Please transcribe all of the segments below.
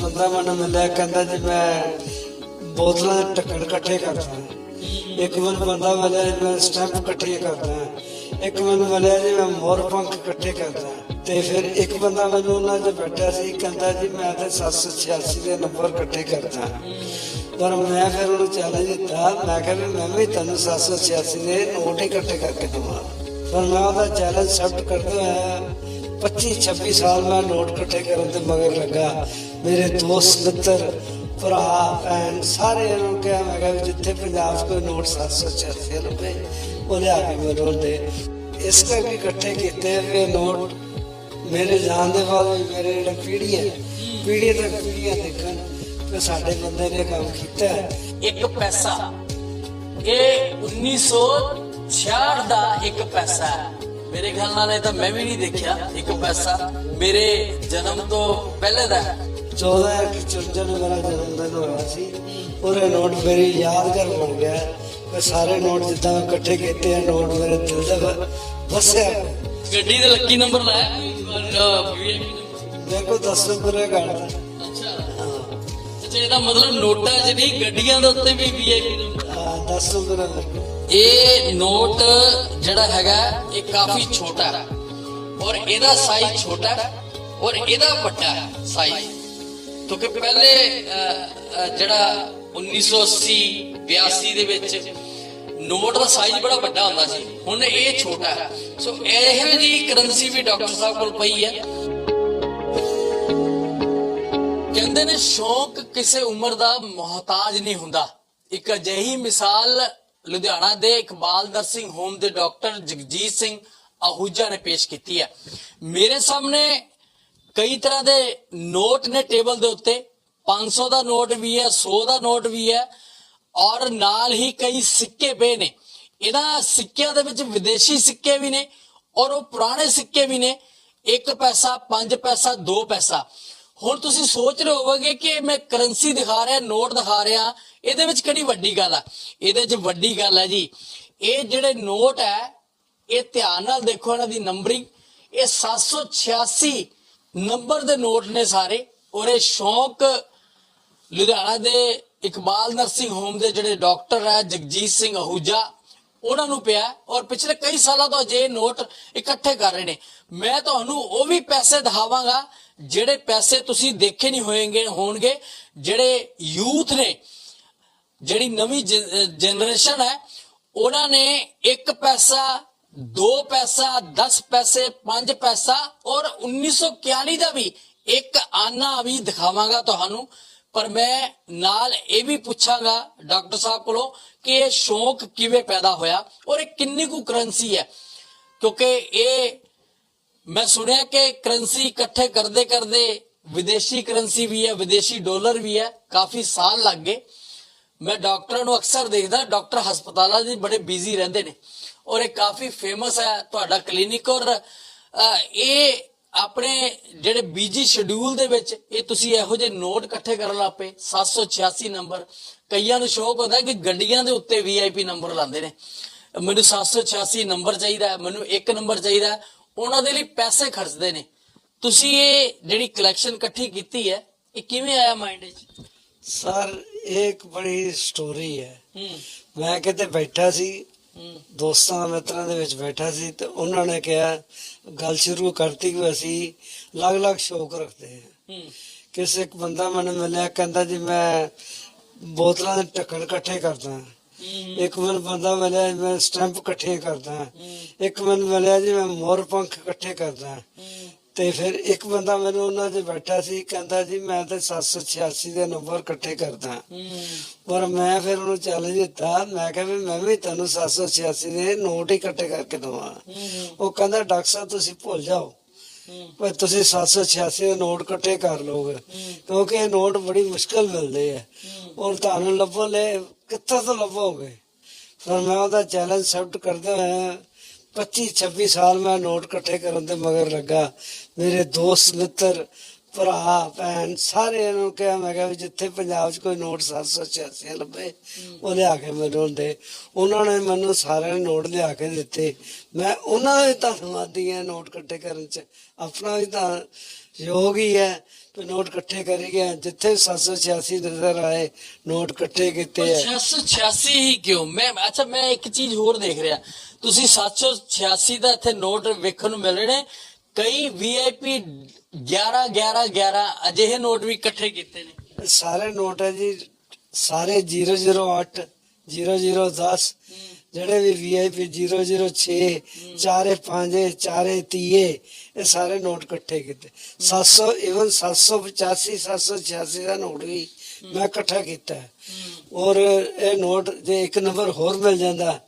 ਬੰਦਾ ਮੈਨੂੰ ਮਿਲਿਆ, ਕਹਿੰਦਾ ਜੀ ਮੈਂ ਬੋਤਲਾਂ ਦੇ ਢੱਕਣ ਇਕੱਠੇ ਕਰਦਾ। ਇੱਕ ਮੈਨੂੰ ਬੰਦਾ ਮਿਲਿਆ ਜੀ ਮੈਂ ਸਟੈਂਪ ਇਕੱਠੇ ਕਰਦਾ। ਇੱਕ ਮੈਨੂੰ ਮਿਲਿਆ ਜੀ ਮੈਂ ਮੋਰ ਪੰਖ ਇਕੱਠੇ ਕਰਦਾ। ਤੇ ਫਿਰ ਇੱਕ ਬੰਦਾ ਮੈਨੂੰ ਉਹਨਾਂ 'ਚ ਬੈਠਾ ਸੀ, ਕਹਿੰਦਾ ਜੀ ਮੈਂ ਤੇ 786 ਦੇ ਨੰਬਰ ਇਕੱਠੇ ਕਰਦਾ। ਪਰ ਮੈਂ ਫਿਰ ਉਹਨੂੰ ਚੈਲੰਜ ਦਿੱਤਾ, ਮੈਂ ਕਿਹਾ ਵੀ ਮੈਂ ਵੀ ਤੁਹਾਨੂੰ 786 ਦੇ ਨੋਟ ਇਕੱਠੇ ਕਰਕੇ ਦਵਾਂ। ਪਰ ਮੈਂ ਉਹਦਾ ਚੈਲੰਜ ਸੈਪਟ ਕਰਦੇ ਹੋਇਆ। 25 26 ਸਾਲ ਮੈਂ ਨੋਟ ਇਕੱਠੇ ਕਰਨ ਤੇ ਮਗਰ ਲੱਗਾ ਮੇਰੇ ਦੋਸਤ ਮਿੱਤਰ ਭਰਾ ਭੈਣ ਸਾਰੇ ਨੂੰ ਕਿਹਾ ਮੈਂ ਕਿਹਾ ਵੀ ਜਿੱਥੇ ਪੰਜਾਬ 'ਚ ਕੋਈ ਨੋਟ 786 ਰੁਪਏ ਉਹ ਲਿਆ ਕੇ ਮੈਨੂੰ ਦੇ ਇਸ ਕਰਕੇ ਇਕੱਠੇ ਕੀਤੇ ਵੀ ਨੋਟ ਮੇਰੇ ਜਾਣ ਦੇ ਬਾਅਦ ਵੀ ਮੇਰੇ ਜਿਹੜੇ ਪੀੜ੍ਹੀ ਹੈ ਪੀੜ੍ਹੀ ਤੱਕ ਪੀੜ੍ਹੀਆਂ ਦੇਖਣ ਕਿ ਸਾਡੇ ਬੰਦੇ ਨੇ ਕੰਮ ਕੀਤਾ ਹੈ ਇੱਕ ਪੈਸਾ ਇਹ 1966 ਦਾ ਇੱਕ ਪੈਸਾ ਹੈ ਮੇਰੇ ਖਿਆਲ ਨਾਲ ਇਹ ਤਾਂ ਮੈਂ ਵੀ ਨਹੀਂ ਦੇਖਿਆ ਇੱਕ ਪੈਸਾ। ਮੇਰੇ ਜਨਮ ਤੋਂ ਪਹਿਲੇ ਦਾ ਹੈ। 14 54 ਨੂੰ ਮੇਰਾ ਜਨਮ ਦਿਨ ਹੋਇਆ ਸੀ। ਔਰ ਇਹ ਨੋਟ ਮੇਰੀ ਯਾਦਗਾਰ ਬਣ ਗਿਆ। ਮੈਂ ਸਾਰੇ ਨੋਟ ਜਿੱਦਾਂ ਇਕੱਠੇ ਕੀਤੇ ਆ ਨੋਟ ਮੇਰੇ ਦਿਲ ਦੇ ਵਸਿਆ। ਗੱਡੀ ਦੇ ਲੱਕੀ ਨੰਬਰ ਲਾਇਆ ਵੀਆਈਪੀ ਦੇਖੋ 10 ਨੰਬਰ? ਹੈ ਅੱਛਾ। ਅੱਛਾ ਇਹਦਾ ਮਤਲਬ ਨੋਟਾਂ 'ਚ ਨਹੀਂ ਗੱਡੀਆਂ ਦੇ ਉੱਤੇ ਵੀ ਵੀਆਈਪੀ ਨੰਬਰ 10 ਨੰਬਰ? ਹੈ ਮੇਰੇ ਕੋਲ। ਇਹ ਨੋਟ ਜਿਹੜਾ ਹੈਗਾ ਇਹ ਕਾਫੀ ਛੋਟਾ ਹੈ। ਔਰ ਇਹਦਾ ਸਾਈਜ਼ ਛੋਟਾ ਹੈ ਔਰ ਇਹਦਾ ਵੱਡਾ ਸਾਈਜ਼ ਕਿਉਂਕਿ ਪਹਿਲੇ ਅਹ, ਅਹ, ਜਿਹੜਾ 1980 82 ਦੇ ਵਿੱਚ ਨੋਟ ਦਾ ਸਾਈਜ਼ ਬੜਾ ਵੱਡਾ ਹੁੰਦਾ ਸੀ ਹੁਣ ਇਹ ਛੋਟਾ ਹੈ। ਸੋ ਇਹੋ ਜੀ ਕਰੰਸੀ ਵੀ ਡਾਕਟਰ ਸਾਹਿਬ ਕੋਲ ਪਈ ਹੈ। ਕਹਿੰਦੇ ਨੇ ਸ਼ੌਕ ਕਿਸੇ ਉਮਰ ਦਾ ਮੁਹਤਾਜ ਨਹੀਂ ਹੁੰਦਾ। ਇੱਕ ਅਜਿਹੀ ਮਿਸਾਲ ਲੁਧਿਆਣਾ ਦੇ ਇਕਬਾਲ ਨਰਸਿੰਗ ਹੋਮ ਦੇ ਡਾਕਟਰ ਜਗਜੀਤ ਸਿੰਘ ਆਹੂਜਾ ਨੇ ਪੇਸ਼ ਕੀਤੀ ਹੈ। ਮੇਰੇ ਸਾਹਮਣੇ ਕਈ ਤਰ੍ਹਾਂ ਦੇ ਨੋਟ ਨੇ ਟੇਬਲ ਦੇ ਉੱਤੇ। 500 ਦਾ ਨੋਟ ਵੀ ਹੈ 100 ਦਾ ਨੋਟ ਵੀ ਹੈ ਔਰ ਨਾਲ ਹੀ ਕਈ ਸਿੱਕੇ ਪਏ ਨੇ। ਇਹਨਾਂ ਸਿੱਕਿਆਂ ਦੇ ਵਿੱਚ ਵਿਦੇਸ਼ੀ ਸਿੱਕੇ ਵੀ ਨੇ ਔਰ ਉਹ ਪੁਰਾਣੇ ਸਿੱਕੇ ਵੀ ਨੇ। 1 ਪੈਸਾ 5 ਪੈਸਾ 2 ਪੈਸਾ। ਹੁਣ ਤੁਸੀਂ ਸੋਚ ਰਹੇ ਹੋਵੋਗੇ ਕਿ ਮੈਂ ਕਰੰਸੀ ਦਿਖਾ ਰਿਹਾ, ਨੋਟ ਦਿਖਾ ਰਿਹਾ, ਇਹਦੇ ਵਿੱਚ ਕਿਹੜੀ ਵੱਡੀ ਗੱਲ ਆ? ਇਹਦੇ 'ਚ ਵੱਡੀ ਗੱਲ ਹੈ ਜੀ, ਇਹ ਜਿਹੜੇ ਨੋਟ ਹੈ ਇਹ ਧਿਆਨ ਨਾਲ ਦੇਖੋ ਇਹਨਾਂ ਦੀ ਨੰਬਰਿੰਗ ਇਹ 786 ਨੰਬਰ ਦੇ ਨੋਟ ਨੇ ਸਾਰੇ, ਔਰ ਇਹ ਸ਼ੌਕ ਲੁਧਿਆਣਾ ਦੇ ਇਕਬਾਲ ਨਰਸਿੰਗ ਹੋਮ ਦੇ ਜਿਹੜੇ ਡਾਕਟਰ ਹੈ ਜਗਜੀਤ ਸਿੰਘ ਅਹੂਜਾ, ਉਹਨਾਂ ਨੂੰ ਪਿਆ, ਔਰ ਪਿਛਲੇ ਕਈ ਸਾਲਾਂ ਤੋਂ ਅਜੇ ਨੋਟ ਇਕੱਠੇ ਕਰ ਰਹੇ ਨੇ। ਮੈਂ ਤੁਹਾਨੂੰ ਉਹ ਵੀ ਪੈਸੇ ਦਿਖਾਵਾਂਗਾ ਜਿਹੜੇ ਪੈਸੇ ਤੁਸੀਂ ਦੇਖੇ ਨਹੀਂ ਹੋਣਗੇ ਹੋਣਗੇ, ਜਿਹੜੇ ਯੂਥ ਨੇ, ਜਿਹੜੀ ਨਵੀਂ ਜਨਰੇਸ਼ਨ ਹੈ, ਉਹਨਾਂ ਨੇ 1 ਪੈਸਾ 2 ਪੈਸਾ 10 ਪੈਸੇ 5 ਪੈਸਾ ਔਰ 1941 ਦਾ ਵੀ ਇੱਕ ਆਨਾ ਵੀ ਦਿਖਾਵਾਂਗਾ ਤੁਹਾਨੂੰ। ਪਰ ਮੈਂ ਨਾਲ ਇਹ ਵੀ ਪੁੱਛਾਂਗਾ ਡਾਕਟਰ ਸਾਹਿਬ ਕੋਲੋਂ ਕਿ ਇਹ ਸ਼ੌਕ ਕਿਵੇਂ ਪੈਦਾ ਹੋਇਆ ਔਰ ਇਹ ਕਿੰਨੀ ਕੁ ਕਰੰਸੀ ਹੈ? ਕਿਉਂਕਿ ਇਹ ਮੈਂ ਸੁਣਿਆ ਕਿ ਕਰੰਸੀ ਇਕੱਠੇ ਕਰਦੇ ਕਰਦੇ ਵਿਦੇਸ਼ੀ ਕਰੰਸੀ ਵੀ ਹੈ, ਵਿਦੇਸ਼ੀ ਡਾਲਰ ਵੀ ਹੈ, ਕਾਫੀ ਸਾਲ ਲੱਗ ਗਏ। ਮੈਂ ਡਾਕਟਰਾਂ ਨੂੰ ਅਕਸਰ ਦੇਖਦਾ, ਡਾਕਟਰ ਹਸਪਤਾਲਾਂ 'ਚ ਬੜੇ ਬਿਜ਼ੀ ਰਹਿੰਦੇ ਨੇ। ਔਰ ਇਹ ਕਾਫੀ ਫੇਮਸ ਹੈ ਤੁਹਾਡਾ ਕਲੀਨਿਕ ਔਰ ਇਹ ਆਪਣੇ ਜਿਹੜੇ ਬੀਜੀ ਸ਼ਡਿਊਲ ਦੇ ਵਿੱਚ ਇਹ ਤੁਸੀਂ ਇਹੋ ਜਿਹੇ ਨੋਟ ਇਕੱਠੇ ਕਰਨ ਲੱਪੇ 786 ਨੰਬਰ ਕਈਆਂ ਨੂੰ ਸ਼ੌਕ ਹੁੰਦਾ ਕਿ ਗੱਡੀਆਂ ਦੇ ਉੱਤੇ ਵੀਆਈਪੀ ਨੰਬਰ ਲਾਉਂਦੇ ਨੇ। ਮੈਨੂੰ 786 ਨੰਬਰ ਚਾਹੀਦਾ, ਮੈਨੂੰ ਇੱਕ ਨੰਬਰ ਚਾਹੀਦਾ। ਉਹਨਾਂ ਦੇ ਲਈ ਪੈਸੇ ਖਰਚਦੇ ਨੇ। ਤੁਸੀਂ ਇਹ ਜਿਹੜੀ ਕਲੈਕਸ਼ਨ ਇਕੱਠੀ ਕੀਤੀ ਹੈ ਇਹ ਕਿਵੇਂ ਆਇਆ ਮਾਈਂਡ ਵਿੱਚ? ਸਰ ਇਹ ਇੱਕ ਬੜੀ ਸਟੋਰੀ ਹੈ। ਹੂੰ। ਮੈਂ ਕਿਤੇ ਬੈਠਾ ਸੀ ਹੂੰ। ਦੋਸਤਾਂ ਮਿੱਤਰਾਂ ਦੇ ਵਿੱਚ ਬੈਠਾ ਸੀ ਤੇ ਉਹਨਾਂ ਨੇ ਕਿਹਾ ਗੱਲ ਸ਼ੁਰੂ ਕਰਤੀ ਕਿ ਅਸੀਂ ਅਲੱਗ-ਅਲੱਗ ਸ਼ੌਕ ਰੱਖਦੇ ਹਾਂ। ਹੂੰ। ਕਿਸੇ ਇੱਕ ਬੰਦਾ ਮੈਨੂੰ ਮਿਲਿਆ ਕਹਿੰਦਾ ਜੀ ਮੈਂ ਬੋਤਲਾਂ ਦੇ ਢੱਕਣ ਇਕੱਠੇ ਕਰਦਾ ਇੱਕ ਮੈਨੂੰ ਬੰਦਾ ਮਿਲਿਆ ਜੀ ਮੈਂ ਸਟੈਂਪ ਇਕੱਠੇ ਕਰਦਾ। ਇੱਕ ਮੈਨੂੰ ਮਿਲਿਆ ਜੀ ਮੈਂ ਮੋਰ ਪੰਖ ਇਕੱਠੇ ਕਰਦਾ। ਤੇ ਫਿਰ ਇੱਕ ਬੰਦਾ ਮੈਨੂੰ ਉਹਨਾਂ 'ਚ ਬੈਠਾ ਸੀ ਕਹਿੰਦਾ ਜੀ ਮੈਂ ਤੇ 786 ਦੇ ਨੰਬਰ ਇਕੱਠੇ ਕਰਦਾ। ਪਰ ਮੈਂ ਫਿਰ ਉਹਨੂੰ ਚੈਲੰਜ ਦਿੱਤਾ। ਮੈਂ ਕਿਹਾ ਵੀ ਮੈਂ ਵੀ ਤੁਹਾਨੂੰ 786 ਦੇ ਨੋਟ ਹੀ ਇਕੱਠੇ ਕਰਕੇ ਦਵਾਂ। ਉਹ ਕਹਿੰਦਾ ਡਾਕਟਰ ਸਾਹਿਬ ਤੁਸੀਂ ਭੁੱਲ ਜਾਓ। ਪਰ ਤੁਸੀਂ 786 ਦੇ ਨੋਟ ਇਕੱਠੇ ਕਰ ਲਓਗੇ। ਕਿਉਂਕਿ ਇਹ ਨੋਟ ਬੜੀ ਮੁਸ਼ਕਲ ਮਿਲਦੇ ਆ। ਔਰ ਤੁਹਾਨੂੰ ਲੱਭੋ ਲੈ ਕਿੱਥੋਂ ਤੋਂ ਲੱਭੋਗੇ? ਫਿਰ ਮੈਂ ਉਹਦਾ ਚੈਲੰਜ ਸੈਪਟ ਕਰਦੇ ਹੋਇਆ 25 26 ਸਾਲ ਮੈਂ ਨੋਟ ਇਕੱਠੇ ਕਰਨ ਤੇ ਮਗਰ ਲੱਗਾ। ਮੇਰੇ ਦੋਸਤ, ਮਿੱਤਰ, ਭਰਾ, ਭੈਣ ਸਾਰੇ ਨੂੰ ਕਿਹਾ, ਮੈਂ ਕਿਹਾ ਜਿੱਥੇ ਪੰਜਾਬ 'ਚ ਕੋਈ ਨੋਟ 786 ਲੱਭੇ ਉਹ ਲਿਆ ਕੇ ਮੈਨੂੰ ਦੇ। ਉਹਨਾਂ ਨੇ ਮੈਨੂੰ ਸਾਰਿਆਂ ਨੇ ਨੋਟ ਲਿਆ ਕੇ ਦਿੱਤੇ। ਮੈਂ ਉਹਨਾਂ ਦਾ ਵੀ ਧੰਨਵਾਦੀ ਹਾਂ ਨੋਟ ਇਕੱਠੇ ਕਰਨ 'ਚ। ਆਪਣਾ ਵੀ ਤਾਂ ਯੋਗ ਹੀ ਹੈ। ਤੇ ਨੋਟ ਇਕੱਠੇ ਕਰੀ ਗਿਆ ਜਿੱਥੇ 786 ਨਜ਼ਰ ਆਏ ਨੋਟ ਇਕੱਠੇ ਕੀਤੇ ਆ। 686 ਹੀ ਕਿਉਂ? ਮੈਂ ਅੱਛਾ ਮੈਂ ਇੱਕ ਚੀਜ਼ ਹੋਰ ਦੇਖ ਰਿਹਾ। ਤੁਸੀਂ 786 ਦਾ ਇੱਥੇ ਨੋਟ ਵੇਖਣ ਨੂੰ ਮਿਲ ਰਹੇ ਕਈ ਵੀਆਈਪੀ 11 11 11 ਅਜਿਹੇ ਨੋਟ ਵੀ ਇਕੱਠੇ ਕੀਤੇ ਨੇ। ਸਾਰੇ ਨੋਟ ਹੈ ਜੀ। ਸਾਰੇ 008 0010 ਜਿਹੜੇ ਵੀ ਵੀਆਈਪੀ 006 ਚਾਰੇ ਪੰਜੇ ਚਾਰੇ ਤੀਏ ਇਹ ਸਾਰੇ ਨੋਟ ਇਕੱਠੇ ਕੀਤੇ। 700 ਇਵਨ 785 786 ਦਾ ਨੋਟ ਵੀ ਮੈਂ ਇਕੱਠਾ ਕੀਤਾ। ਔਰ ਇਹ ਨੋਟ ਜੇ ਇੱਕ ਨੰਬਰ ਹੋਰ ਮਿਲ ਜਾਂਦਾ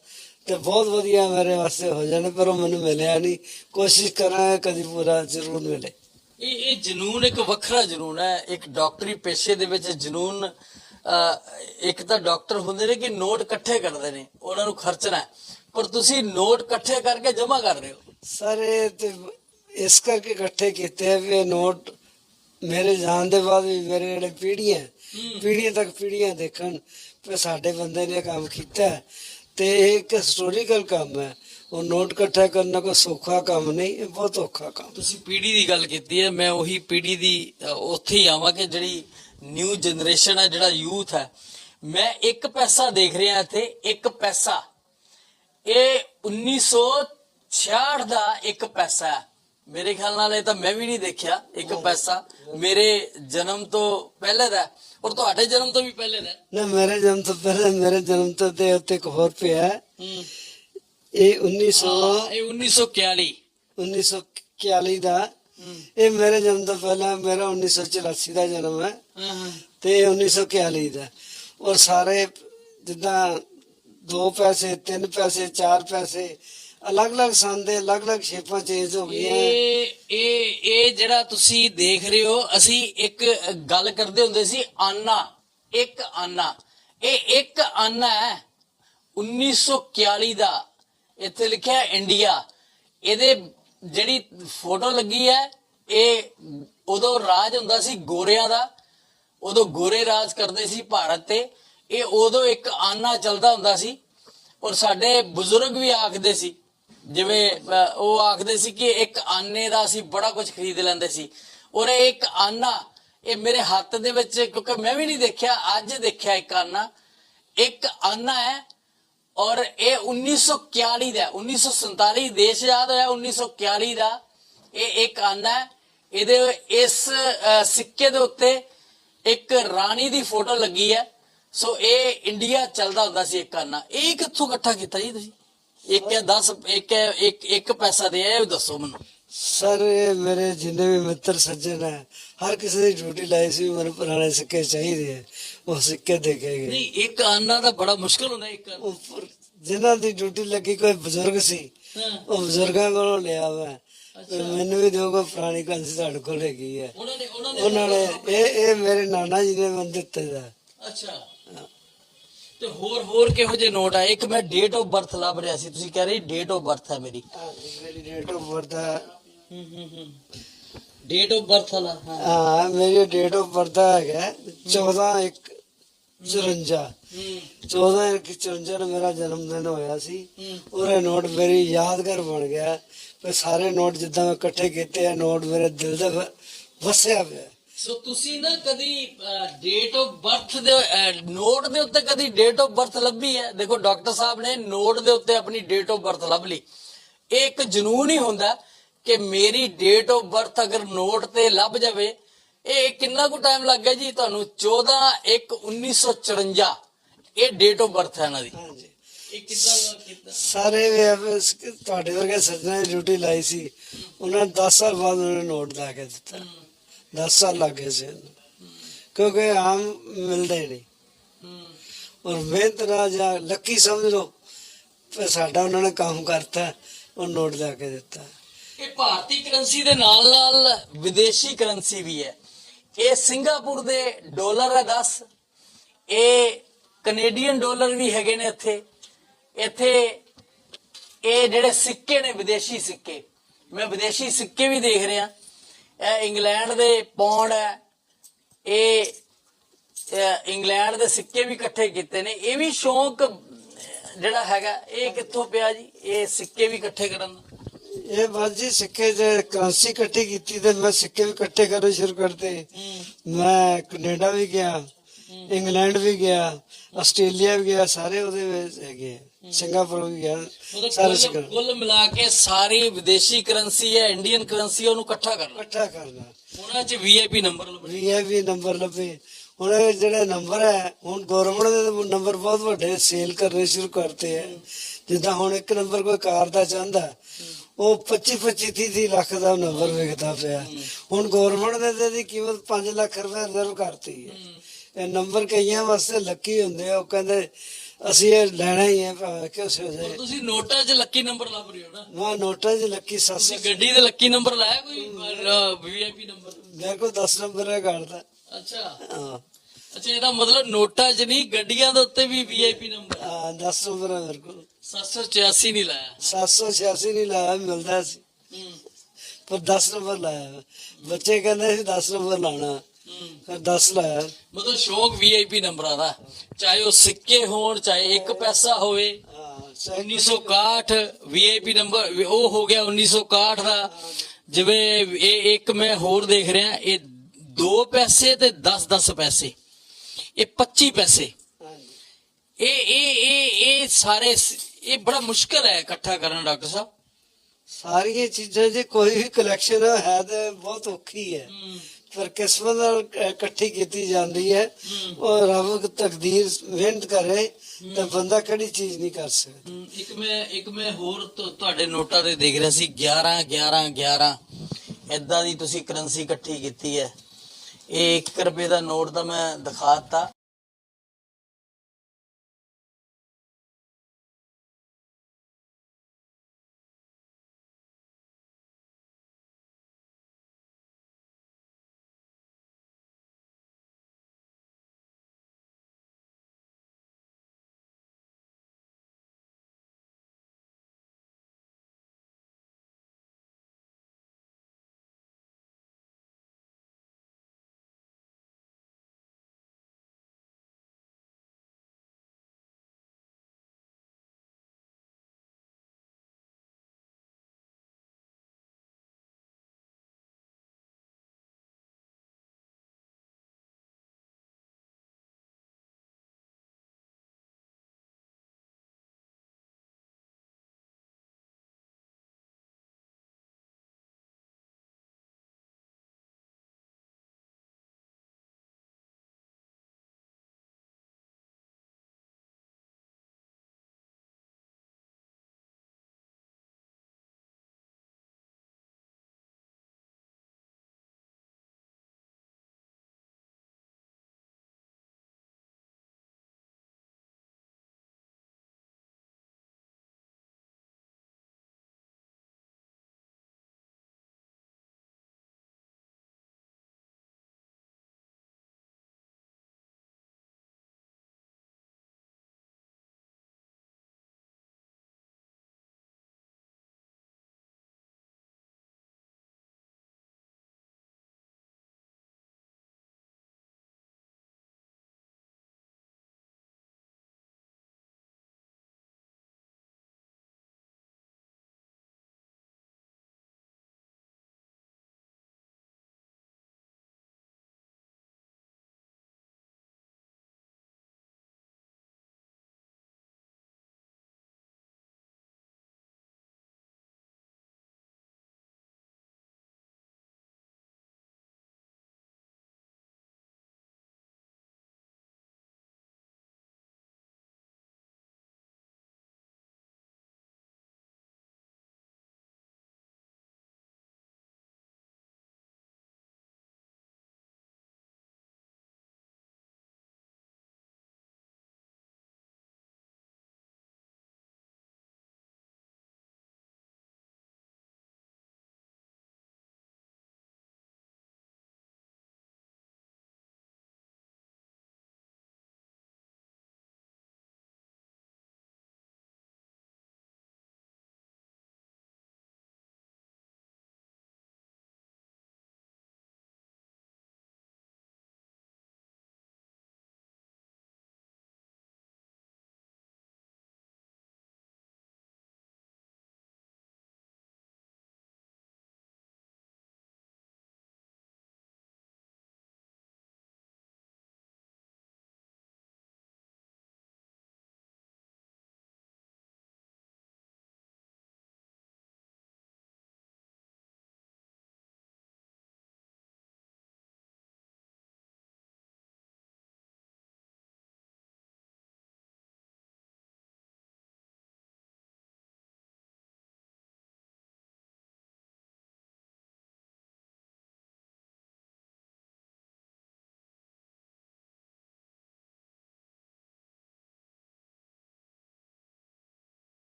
ਤੇ ਬਹੁਤ ਵਧੀਆ ਮੇਰੇ ਵਾਸਤੇ ਹੋ ਜਾਣੇ ਪਰ ਉਹ ਮੈਨੂੰ ਮਿਲਿਆ ਨਹੀਂ। ਕੋਸ਼ਿਸ਼ ਕਰਾਂਗਾ ਕਦੀ ਪੂਰਾ ਜ਼ਰੂਰ ਮਿਲੇ। ਇਹ ਇਹ ਜਨੂਨ ਇੱਕ ਵੱਖਰਾ ਜਨੂਨ ਹੈ। ਇੱਕ ਡਾਕਟਰੀ ਪੇਸ਼ੇ ਦੇ ਵਿੱਚ ਜਨੂਨ ਇੱਕ ਤਾਂ ਡਾਕਟਰ ਹੁੰਦੇ ਨੇ ਕਿ ਨੋਟ ਇਕੱਠੇ ਕਰਦੇ ਨੇ। ਉਹਨਾਂ ਨੂੰ ਖਰਚਣਾ। ਪਰ ਤੁਸੀਂ ਨੋਟ ਇਕੱਠੇ ਕਰਕੇ ਜਮ੍ਹਾਂ ਕਰ ਰਹੇ ਹੋ। ਸਰ ਇਹ ਤੇ ਇਸ ਕਰਕੇ ਇਕੱਠੇ ਕੀਤੇ ਆ ਵੀ ਇਹ ਨੋਟ ਮੇਰੇ ਜਾਣ ਦੇ ਬਾਅਦ ਵੀ ਮੇਰੇ ਜਿਹੜੇ ਪੀੜ੍ਹੀਆਂ ਪੀੜ੍ਹੀਆਂ ਤੱਕ ਪੀੜ੍ਹੀਆਂ ਦੇਖਣ ਵੀ ਸਾਡੇ ਬੰਦੇ ਨੇ ਇਹ ਕੰਮ ਕੀਤਾ ਹੈ। ਤੇ ਇਹ ਇੱਕ ਹਿਸਟੋਰੀਕਲ ਕੰਮ ਹੈ। ਉਹ ਨੋਟ ਇਕੱਠਾ ਕਰਨਾ ਕੋਈ ਸੌਖਾ ਕੰਮ ਨਹੀਂ ਇਹ ਬਹੁਤ ਔਖਾ ਕੰਮ ਤੁਸੀਂ ਪੀੜ੍ਹੀ ਦੀ ਗੱਲ ਕੀਤੀ ਹੈ। ਮੈਂ ਉਹੀ ਪੀੜ੍ਹੀ ਦੀ ਅ, ਉੱਥੇ ਹੀ ਆਵਾਂ ਕਿ ਜਿਹੜੀ ਨਿਊ ਜਨਰੇਸ਼ਨ ਹੈ ਜਿਹੜਾ ਯੂਥ ਹੈ ਮੈਂ ਇੱਕ ਪੈਸਾ ਦੇਖ ਰਿਹਾ ਇੱਥੇ ਇੱਕ ਪੈਸਾ। ਇਹ 1966 ਦਾ ਇੱਕ ਪੈਸਾ ਹੈ। ਮੇਰੇ ਖਿਆਲ ਨਾਲ ਇਹ ਤਾਂ ਮੈਂ ਵੀ ਨਹੀਂ ਦੇਖਿਆ ਇੱਕ ਪੈਸਾ। ਮੇਰੇ ਜਨਮ ਤੋਂ ਪਹਿਲੇ ਦਾ ਔਰ ਤੁਹਾਡੇ ਜਨਮ ਤੋਂ ਵੀ ਪਹਿਲੇ ਦਾ। ਨਾ ਮੇਰੇ ਜਨਮ ਤੋਂ ਪਹਿਲੇ ਮੇਰੇ ਜਨਮ ਤੋਂ ਤੇ ਉੱਤੇ ਇੱਕ ਹੋਰ ਪਿਆ ਇਹ 1900 ਹਾਂ, ਇਹ 1941 1941 ਦਾ। ਇਹ ਮੇਰੇ ਜਨਮ ਤੋਂ ਪਹਿਲਾਂ ਮੇਰਾ 1984 ਦਾ ਜਨਮ ਹਾਂ। ਤੇ 1941 ਦਾ ਔਰ ਸਾਰੇ ਜਿੱਦਾਂ ਦੋ ਪੈਸੇ, ਤਿੰਨ ਪੈਸੇ, ਚਾਰ ਪੈਸੇ, ਅਲੱਗ-ਅਲੱਗ ਸੰਨ ਦੇ ਅਲੱਗ-ਅਲੱਗ ਸ਼ੇਪਾਂ ਚੇਂਜ ਹੋ ਗਈਆਂ। ਇਹ ਇਹ ਇਹ ਜਿਹੜਾ ਤੁਸੀਂ ਦੇਖ ਰਹੇ ਹੋ, ਅਸੀਂ ਇੱਕ ਗੱਲ ਕਰਦੇ ਹੁੰਦੇ ਸੀ, ਆਨਾ, ਇੱਕ ਆਨਾ। ਇਹ ਇੱਕ ਆਨਾ ਹੈ 1941 ਦਾ। ਇੱਥੇ ਲਿਖਿਆ ਇੰਡੀਆ। ਇਹਦੇ ਜਿਹੜੀ ਫੋਟੋ ਲੱਗੀ ਹੈ, ਇਹ ਉਦੋਂ ਰਾਜ ਹੁੰਦਾ ਸੀ ਗੋਰਿਆਂ ਦਾ। ਉਦੋਂ ਗੋਰੇ ਰਾਜ ਕਰਦੇ ਸੀ ਭਾਰਤ ਤੇ, ਇਹ ਉਦੋਂ ਇੱਕ ਆਨਾ ਚੱਲਦਾ ਹੁੰਦਾ ਸੀ ਔਰ ਸਾਡੇ ਬਜ਼ੁਰਗ ਵੀ ਆਖਦੇ ਸੀ। ਜਿਵੇਂ ਉਹ ਆਖਦੇ ਸੀ ਕਿ ਇੱਕ ਆਨੇ ਦਾ ਅਸੀਂ ਬੜਾ ਕੁਝ ਖਰੀਦ ਲੈਂਦੇ ਸੀ। ਔਰ ਇਹ ਇੱਕ ਆਨਾ, ਇਹ ਮੇਰੇ ਹੱਥ ਦੇ ਵਿੱਚ, ਕਿਉਂਕਿ ਮੈਂ ਵੀ ਨਹੀਂ ਦੇਖਿਆ, ਅੱਜ ਦੇਖਿਆ ਇੱਕ ਆਨਾ। ਇੱਕ ਆਨਾ ਹੈ ਔਰ ਇਹ 1941 ਦਾ ਹੈ। 1947 ਦੇਸ਼ ਯਾਦ ਹੋਇਆ 1941 ਦਾ। ਇਹ ਇੱਕ ਆਨਾ ਹੈ। ਇਹਦੇ, ਇਸ ਸਿੱਕੇ ਦੇ ਉੱਤੇ ਇੱਕ ਰਾਣੀ ਦੀ ਫੋਟੋ ਲੱਗੀ ਹੈ। ਸੋ ਇਹ ਇੰਡੀਆ ਚੱਲਦਾ ਹੁੰਦਾ ਸੀ ਇੱਕ ਆਨਾ। ਇਹ ਕਿੱਥੋਂ ਇਕੱਠਾ ਕੀਤਾ ਜੀ ਤੁਸੀਂ? ਇੱਕ ਹੈ 10 ਇੱਕ ਹੈ ਇੱਕ ਇੱਕ ਪੈਸਾ ਦੇ ਇਹ ਦੱਸੋ ਮੈਨੂੰ। ਸਰ ਇਹ ਮੇਰੇ ਜਿੰਨੇ ਵੀ ਮਿੱਤਰ ਸੱਜਣ ਹੈ ਹਰ ਕਿਸੇ ਦੀ ਡਿਊਟੀ ਲਾਈ ਸੀ ਮੈਨੂੰ ਪੁਰਾਣੇ ਸਿੱਕੇ ਚਾਹੀਦੇ ਆ ਉਹ ਸਿੱਕੇ ਦੇਖੇ ਗਏ। ਨਹੀਂ ਇੱਕ ਆਨਾ ਦਾ ਬੜਾ ਮੁਸ਼ਕਲ ਹੁੰਦਾ ਇੱਕ। ਉੱਪਰ ਜਿਨ੍ਹਾਂ ਦੀ ਡਿਊਟੀ ਲੱਗੀ ਕੋਈ ਬਜ਼ੁਰਗ ਸੀ ਹਾਂ। ਉਹ ਬਜ਼ੁਰਗਾਂ ਕੋਲੋਂ ਲਿਆ ਵਾ ਮੈਨੂੰ ਵੀ ਦਿਓ ਕੋਈ ਪੁਰਾਣੀ ਕੰਸੀ ਤੁਹਾਡੇ ਕੋਲ ਹੈਗੀ ਹੈ। ਉਹਨਾਂ ਨੇ ਉਹਨਾਂ ਨੇ ਉਹਨਾਂ ਨੇ ਇਹ ਇਹ ਮੇਰੇ ਨਾਨਾ ਜੀ ਨੇ ਮੈਨੂੰ ਦਿੱਤੇ ਦਾ। ਅੱਛਾ। ਤੇ ਹੋਰ ਹੋਰ ਕਿਹੋ ਜਿਹੇ ਨੋਟ ਆ? ਇੱਕ ਮੈਂ ਡੇਟ ਆਫ ਬਰਥ ਲੱਭ ਰਿਹਾ ਸੀ। ਤੁਸੀਂ ਕਹਿ ਰਹੇ ਡੇਟ ਆਫ ਬਰਥ ਹੈ ਮੇਰੀ। ਮੇਰੀ ਡੇਟ ਆਫ ਬਰਥ ਹੈ। ਹੂੰ ਹੂੰ ਹੂੰ। ਡੇਟ ਆਫ ਬਰਥ ਵਾਲਾ ਹਾਂ। ਹਾਂ ਮੇਰੀ ਡੇਟ ਆਫ ਬਰਥ ਹੈਗਾ 14 1 54 ਹੂੰ। 14 ਇੱਕ 54 ਨੂੰ ਮੇਰਾ ਜਨਮ ਦਿਨ ਹੋਇਆ ਸੀ। ਹੂੰ। ਨੋਟ ਮੇਰੀ ਯਾਦਗਾਰ ਬਣ ਗਿਆ। ਤੇ ਸਾਰੇ ਨੋਟ ਜਿੱਦਾਂ ਮੈਂ ਇਕੱਠੇ ਕੀਤੇ ਆ, ਨੋਟ ਮੇਰੇ ਦਿਲ ਦੇ ਵ- ਵਸਿਆ ਪਿਆ। ਸੋ ਤੁਸੀਂ ਨਾ ਕਦੀ ਡੇਟ ਆਫ ਬਰਥ ਦੇ ਨੋਟ ਦੇ ਉੱਤੇ ਕਦੀ ਡੇਟ ਆਫ ਬਰਥ ਲੱਭੀ ਹੈ? ਦੇਖੋ ਡਾਕਟਰ ਸਾਹਿਬ ਨੇ ਨੋਟ ਦੇ ਉੱਤੇ ਆਪਣੀ ਡੇਟ ਆਫ ਬਰਥ ਲੱਭ ਲਈ। ਇਹ ਇੱਕ ਜਨੂਨ ਹੀ ਹੁੰਦਾ ਕਿ ਮੇਰੀ ਡੇਟ ਆਫ ਬਰਥ ਅਗਰ ਨੋਟ ਤੇ ਲੱਭ ਜਾਵੇ, ਇਹ ਕਿੰਨਾ ਕੁ ਟਾਈਮ ਲੱਗ ਗਿਆ ਜੀ? ਤੁਹਾਨੂੰ 14 1 1954 ਇਹ ਡੇਟ ਆਫ ਬਰਥ ਹੈ ਇਹਨਾਂ ਦੀ। ਹਾਂਜੀ। ਇਹ ਕਿੱਦਾਂ ਕਿੱਦਾਂ? ਸਾਰੇ ਵੀ ਐਵੇਂ ਸ- ਤੁਹਾਡੇ ਵਰਗੇ ਸੱਜਣਾ ਦੀ ਡਿਊਟੀ ਲਾਈ ਸੀ। ਉਹਨਾਂ ਨੇ 10 ਸਾਲ ਬਾਅਦ ਉਹਨਾਂ ਨੇ ਨੋਟ ਲਾ ਕੇ ਦਿੱਤਾ। 10 ਸਾਲ ਲੱਗ ਗਏ ਸੀ। ਕਿਉਂਕਿ ਆਮ ਮਿਲਦਾ ਹੀ ਨਹੀਂ। ਔਰ ਮਿਹਨਤ ਨਾਲ ਜਾਂ ਲੱਕੀ ਸਮਝ ਲਓ ਫਿਰ ਸਾਡਾ ਉਹਨਾਂ ਨੇ ਕੰਮ ਕਰਤਾ ਉਹ ਨੋਟ ਲਿਆ ਕੇ ਦਿੱਤਾ। ਇਹ ਭਾਰਤੀ ਕਰੰਸੀ ਦੇ ਨਾਲ ਨਾਲ ਵਿਦੇਸ਼ੀ ਕਰੰਸੀ ਵੀ ਹੈ। ਇਹ ਸਿੰਗਾਪੁਰ ਦੇ ਡਾਲਰ ਹੈ 10 ਇਹ ਕੈਨੇਡੀਅਨ ਡਾਲਰ ਵੀ ਹੈਗੇ ਨੇ ਇੱਥੇ। ਇੱਥੇ ਇਹ ਜਿਹੜੇ ਸਿੱਕੇ ਨੇ ਵਿਦੇਸ਼ੀ ਸਿੱਕੇ। ਮੈਂ ਵਿਦੇਸ਼ੀ ਸਿੱਕੇ ਵੀ ਦੇਖ ਰਿਹਾ। ਇਹ ਇੰਗਲੈਂਡ ਦੇ ਪੌਂਡ ਹੈ। ਇਹ ਇੰਗਲੈਂਡ ਦੇ ਸਿੱਕੇ ਵੀ ਇਕੱਠੇ ਕੀਤੇ ਨੇ। ਇਹ ਵੀ ਸ਼ੌਂਕ ਜਿਹੜਾ ਹੈਗਾ ਇਹ ਕਿੱਥੋਂ ਪਿਆ ਜੀ? ਇਹ ਸਿੱਕੇ ਵੀ ਇਕੱਠੇ ਕਰਨ ਇਹ ਬਸ ਜੀ ਸਿੱਕੇ ਜੇ ਕਰੰਸੀ ਇਕੱਠੀ ਕੀਤੀ ਤੇ ਮੈਂ ਸਿੱਕੇ ਵੀ ਇਕੱਠੇ ਕਰਨੇ ਸ਼ੁਰੂ ਕਰਤੇ। ਮੈਂ ਕੈਨੇਡਾ ਵੀ ਗਿਆ। ਇੰਗਲੈਂਡ ਵੀ ਗਿਆ ਆਸਟ੍ਰੇਲੀਆ ਵੀ ਗਿਆ ਸਾਰੇ ਉਹਦੇ ਵਿੱਚ ਹੈਗੇ ਆ। ਸਿੰਗਾਪੁਰ ਵੀ ਗਿਆ ਸਾਰੇ ਕੁੱਲ- ਸਿੱਕੇ ਕੁੱਲ ਮਿਲਾ ਕੇ ਸਾਰੀ ਵਿਦੇਸ਼ੀ ਕਰੰਸੀ ਹੈ ਇੰਡੀਅਨ ਕਰੰਸੀ ਉਹਨੂੰ ਇਕੱਠਾ ਕਰਨਾ। ਇਕੱਠਾ ਕਰਨਾ। ਉਹਨਾਂ 'ਚ ਵੀਆਈਪੀ ਨੰਬਰ ਲੱਭਣੇ। ਵੀਆਈਪੀ ਨੰਬਰ ਲੱਭੇ। ਹੁਣ ਇਹ ਜਿਹੜੇ ਨੰਬਰ ਹੈ ਹੁਣ ਗਵਰਨਮੈਂਟ ਦੇ ਨੰਬਰ ਬਹੁਤ ਵੱਡੇ ਸੇਲ ਕਰਨੇ ਸ਼ੁਰੂ ਕਰਤੇ ਹੈ। ਜਿੱਦਾਂ ਹੁਣ ਇੱਕ ਨੰਬਰ ਕੋਈ ਕਾਰ ਦਾ ਚਾਹੁੰਦਾ ਉਹ 25 25 30 30 ਲੱਖ ਦਾ ਨੰਬਰ ਵਿਕਦਾ ਪਿਆ। ਹੁਣ ਗਵਰਨਮੈਂਟ ਨੇ ਤੇ ਇਹਦੀ ਕੀਮਤ 5 ਲੱਖ ਰੁਪਏ ਰਿਜ਼ਰਵ ਕਰਤੀ ਹੈ। ਇਹ ਨੰਬਰ ਕਈਆਂ ਵਾਸਤੇ ਲੱਕੀ ਹੁੰਦੇ ਆ ਉਹ ਕਹਿੰਦੇ ਅਸੀਂ ਇਹ ਲੈਣਾ ਹੀ ਹੈ ਭਾਵੇਂ ਕਿਸ ਹੋ ਜਾਏ ਤੁਸੀਂ ਨੋਟਾਂ 'ਚ ਲੱਕੀ ਨੰਬਰ ਲੱਭ ਰਹੇ ਹੋ ਨਾ। ਮੈਂ ਨੋਟਾਂ 'ਚ ਲੱਕੀ ਤੁਸੀਂ ਸੱਸ ਗੱਡੀ ਦੇ ਲੱਕੀ ਨੰਬਰ ਲਾਇਆ ਕੋਈ? ਵੀਆਈਪੀ ਨੰਬਰ ਮੇਰੇ ਕੋਲ 10 ਨੰਬਰ ਹੈ ਕਾਰ ਦਾ। ਅੱਛਾ। ਹਾਂ। ਅੱਛਾ ਇਹਦਾ ਮਤਲਬ ਨੋਟਾਂ 'ਚ ਨਹੀਂ ਗੱਡੀਆਂ ਦੇ ਉੱਤੇ ਵੀ ਵੀਆਈਪੀ ਨੰਬਰ ਹਾਂ 10 ਨੰਬਰ ਹੈ ਮੇਰੇ ਕੋਲ। 786 ਨਹੀਂ ਲਾਇਆ। 786 ਨਹੀਂ ਲਾਇਆ ਮਿਲਦਾ ਸੀ। ਹੂੰ। ਪਰ 10 ਨੰਬਰ ਲਾਇਆ। ਬੱਚੇ ਕਹਿੰਦੇ ਸੀ 10 ਨੰਬਰ ਲਾਣਾ ਫਿਰ 10 ਲਾਇਆ ਮਤਲਬ ਸ਼ੌਕ ਵੀਆਈਪੀ ਨੰਬਰਾਂ ਦਾ। ਚਾਹੇ ਉਹ ਸਿੱਕੇ ਹੋਣ ਚਾਹੇ 1 ਪੈਸਾ ਹੋਵੇ। ਹਾਂ ਸਹੀ। 1961 ਵੀਆਈਪੀ ਨੰਬਰ ਉਹ ਹੋ ਗਿਆ 1961 ਦਾ। ਜਿਵੇਂ ਇਹ ਇੱਕ ਮੈਂ ਹੋਰ ਦੇਖ ਰਿਹਾ ਇਹ 2 ਪੈਸੇ ਤੇ 10 10 ਪੈਸੇ। ਇਹ 25 ਪੈਸੇ। ਇਹ ਇਹ ਇਹ ਇਹ ਸਾਰੇ ਇਹ ਬੜਾ ਮੁਸ਼ਕਲ ਹੈ ਇਕੱਠਾ ਕਰਨਾ ਡਾਕਟਰ ਸਾਹਿਬ। ਸਾਰੀਆਂ ਚੀਜ਼ਾਂ ਜੇ ਕੋਈ ਵੀ ਕਲੈਕਸ਼ਨ ਹੈ ਤੇ ਬਹੁਤ ਔਖੀ ਹੈ। ਪਰ ਕਿਸਮਤ ਨਾਲ ਇਕੱਠੀ ਕੀਤੀ ਜਾਂਦੀ ਹੈ। ਉਹ ਰੱਬ ਤਕਦੀਰ ਮਿਹਨਤ ਕਰੇ ਤਾਂ ਬੰਦਾ ਕਿਹੜੀ ਚੀਜ਼ ਨਹੀਂ ਕਰ ਸਕਦਾ। ਇੱਕ ਮੈਂ ਇੱਕ ਮੈਂ ਹੋਰ ਤੁਹਾਡੇ ਨੋਟਾਂ ਤੇ ਦੇਖ ਰਿਹਾ ਸੀ 11 11 11 ਏਦਾਂ ਦੀ ਤੁਸੀਂ ਕਰੰਸੀ ਇਕੱਠੀ ਕੀਤੀ ਹੈ। ਇਹ 1 ਰੁਪਏ ਦਾ ਨੋਟ ਦਾ ਮੈਂ ਦਿਖਾਤਾ